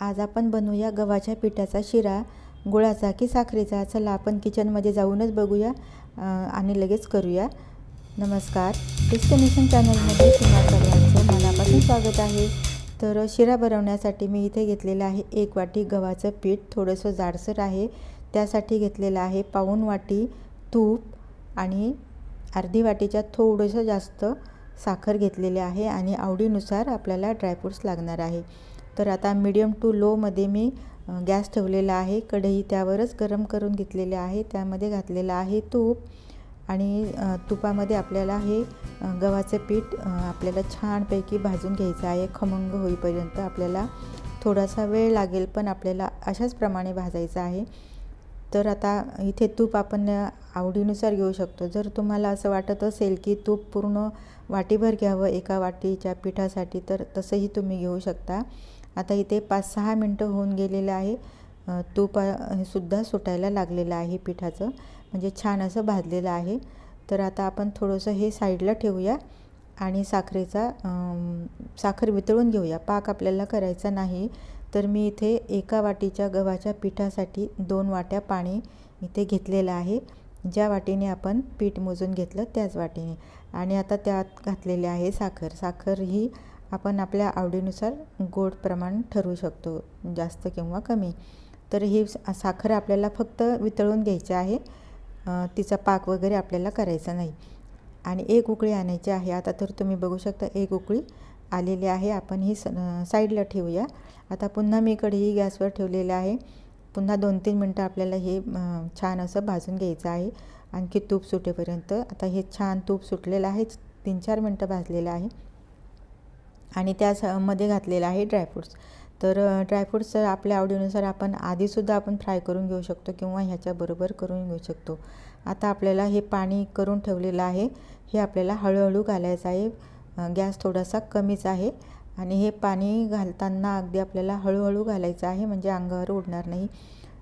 आज आपण बनवूया गव्हाच्या पिठाचा शिरा गुळाचा की साखरेचा. चला आपण किचनमध्ये जाऊनच बघूया आणि लगेच करूया. नमस्कार. डेस्टिनेशन चॅनलमध्ये तुम्हा सर्वांचं मनापासून स्वागत आहे. तर शिरा बनवण्यासाठी मी इथे घेतलेलं आहे एक वाटी गव्हाचं पीठ. थोडंसं जाडसर आहे. त्यासाठी घेतलेलं आहे पाऊण वाटी तूप आणि अर्धी वाटीच्या थोडंसं जास्त साखर घेतलेली आहे आणि आवडीनुसार आपल्याला ड्रायफ्रूट्स लागणार आहे. तर आता मीडियम टू लोमध्ये मी गॅस ठेवलेला आहे. कढई त्यावरच गरम करून घेतलेले आहे. त्यामध्ये घातलेलं आहे तूप आणि तुपामध्ये आपल्याला हे गव्हाचं पीठ आपल्याला छानपैकी भाजून घ्यायचं आहे. खमंग होईपर्यंत आपल्याला थोडासा वेळ लागेल पण आपल्याला अशाच प्रमाणे भाजायचं आहे. तर आता इथे तूप आपण आवडीनुसार घेऊ शकतो. जर तुम्हाला असं वाटत असेल की तूप पूर्ण वाटीभर घ्यावं एका वाटीच्या पिठासाठी तर तसंही तुम्ही घेऊ शकता. आता इथे पाच सहा मिनटं होऊन गेलेलं आहे. तूप सुद्धा सुटायला लागलेलं आहे पिठाचं. म्हणजे छान असं भाजलेलं आहे. तर आता आपण थोडंसं हे साईडला ठेवूया आणि साखरेचा साखर वितळून घेऊया. पाक आपल्याला करायचा नाही. तर मी इथे एका वाटीच्या गव्हाच्या पिठासाठी दोन वाट्या पाणी इथे घेतलेलं आहे. ज्या वाटीने आपण पीठ मोजून घेतलं त्याच वाटीने. आणि आता त्यात घातलेले आहे साखर. साखर ही आपण आपल्या आवडीनुसार गोड प्रमाण ठरवू शकतो जास्त किंवा कमी. तर ही साखर आपल्याला फक्त वितळून घ्यायची आहे. तिचा पाक वगैरे आपल्याला करायचा नाही. आणि एक उकळी आणायची आहे. आता तर तुम्ही बघू शकता एक उकळी आलेली आहे. आपण ही स साईडला ठेवूया. आता पुन्हा मी कढई गॅसवर ठेवलेलं आहे. पुन्हा दोन तीन मिनटं आपल्याला हे छान असं भाजून घ्यायचं आहे. आणखी तूप सुटेपर्यंत. आता हे छान तूप सुटलेलं आहे. तीन चार मिनटं भाजलेलं आहे. आणि त्यामध्ये घातलेलं आहे ड्रायफ्रूट्स तर ड्रायफ्रूट्स आपल्या आवडीनुसार आपण आधीसुद्धा आपण फ्राय करून घेऊ शकतो किंवा ह्याच्याबरोबर करून घेऊ शकतो. आता आपल्याला हे पाणी करून ठेवलेलं आहे. हे आपल्याला हळूहळू घालायचं आहे. गॅस थोडासा कमीच आहे. आणि हे पाणी घालताना अगदी आपल्याला हळूहळू घालायचं आहे म्हणजे अंगावर उडणार नाही.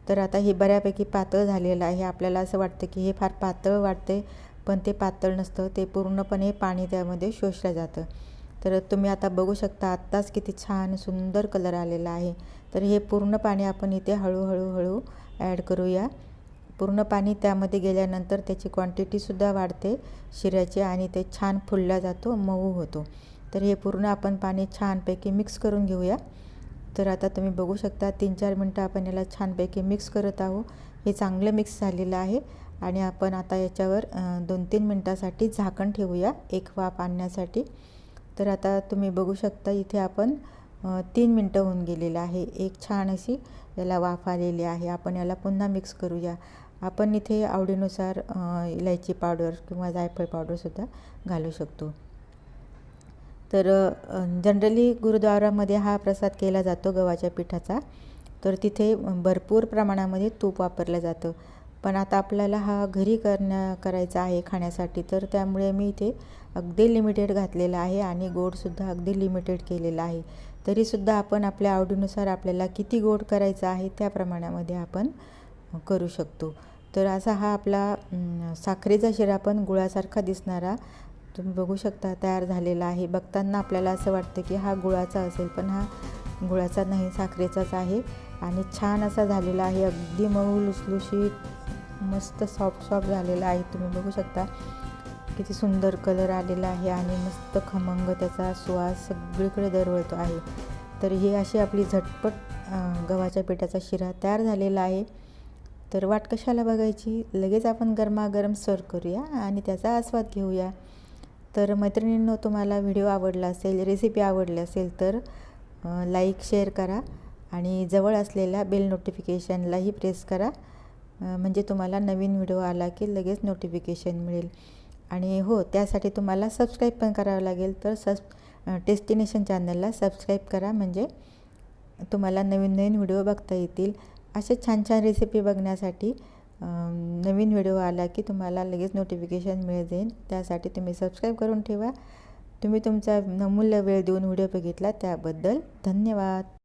तर आता हे बऱ्यापैकी पातळ झालेलं आहे. आपल्याला असं वाटतं की हे फार पातळ वाटते पण ते पातळ नसतं. ते पूर्णपणे पाणी त्यामध्ये शोषलं जातं. तर तुम्ही आता बघू शकता आत्ताच किती छान सुंदर कलर आलेला आहे. तर हे पूर्ण पाणी आपण इथे हळूहळू हळू ॲड करूया. पूर्ण पाणी त्यामध्ये गेल्यानंतर त्याची क्वांटिटीसुद्धा वाढते. शिऱ्याची आणि ते छान फुलला जातो मऊ होतो. तर हे पूर्ण आपण पाणी छानपैकी मिक्स करून घेऊया. तर आता तुम्ही बघू शकता तीन चार मिनटं आपण याला छानपैकी मिक्स करत आहोत. हे चांगलं मिक्स झालेलं आहे. आणि आपण आता याच्यावर दोन तीन मिनटासाठी झाकण ठेवूया एक वाफ आणण्यासाठी. तर आता तुम्ही बघू शकता इथे आपण तीन मिनटं होऊन गेलेलं आहे. एक छान अशी याला वाफ आलेली आहे. आपण याला पुन्हा मिक्स करूया. आपण इथे आवडीनुसार इलायची पावडर किंवा जायफळ पावडरसुद्धा घालू शकतो. तर जनरली गुरुद्वारामध्ये हा प्रसाद केला जातो गव्हाच्या पिठाचा. तर तिथे भरपूर प्रमाणामध्ये तूप वापरलं जातं. पण आता आपल्याला हा घरी करण्या करायचा आहे खाण्यासाठी तर त्यामुळे मी इथे अगदी लिमिटेड घातलेलं आहे आणि गोडसुद्धा अगदी लिमिटेड केलेलं आहे. तरीसुद्धा आपण आपल्या आवडीनुसार आपल्याला किती गोड करायचं आहे त्या प्रमाणामध्ये आपण करू शकतो. तर असा हा आपला साखरेचा शिरा पण गुळासारखा दिसणारा तुम्ही बघू शकता तयार झालेला आहे. बघताना आपल्याला असं वाटतं की हा गुळाचा असेल पण हा गुळाचा नाही साखरेचाच आहे आणि छान असा झालेला आहे. अगदी मऊ लुसलुशीत मस्त सॉफ्ट सॉफ्ट झालेला आहे. तुम्ही बघू शकता. किती सुंदर कलर आलेला आहे आणि मस्त खमंग त्याचा सुवास सगळीकडे दरवळतो आहे. तर ही अशी आपली झटपट गव्हाच्या पिठाचा शिरा तयार झालेला आहे. तर वाट कशाला बघायची? लगेच आपण गरमागरम सर्व करूया आणि त्याचा आस्वाद घेऊया. तर मैत्रिणींनो तुम्हाला व्हिडिओ आवडला असेल रेसिपी आवडली असेल तर लाईक शेअर करा आणि जवळ असलेल्या बेल नोटिफिकेशनलाही प्रेस करा. म्हणजे तुम्हाला नवीन व्हिडिओ आला की लगेच नोटिफिकेशन मिळेल. आणि हो त्यासाठी तुम्हाला सबस्क्राईब पण करावं लागेल. तर सब डेस्टिनेशन चॅनलला सबस्क्राईब करा. म्हणजे तुम्हाला नवीन नवीन व्हिडिओ बघता येतील. असे छान छान रेसिपी बघण्यासाठी नवीन व्हिडिओ आला की तुम्हाला लगेच नोटिफिकेशन मिळत जाईल. त्यासाठी तुम्ही सबस्क्राईब करून ठेवा. तुम्ही तुमचा नमूल्य वेळ देऊन व्हिडिओ बघितला त्याबद्दल धन्यवाद.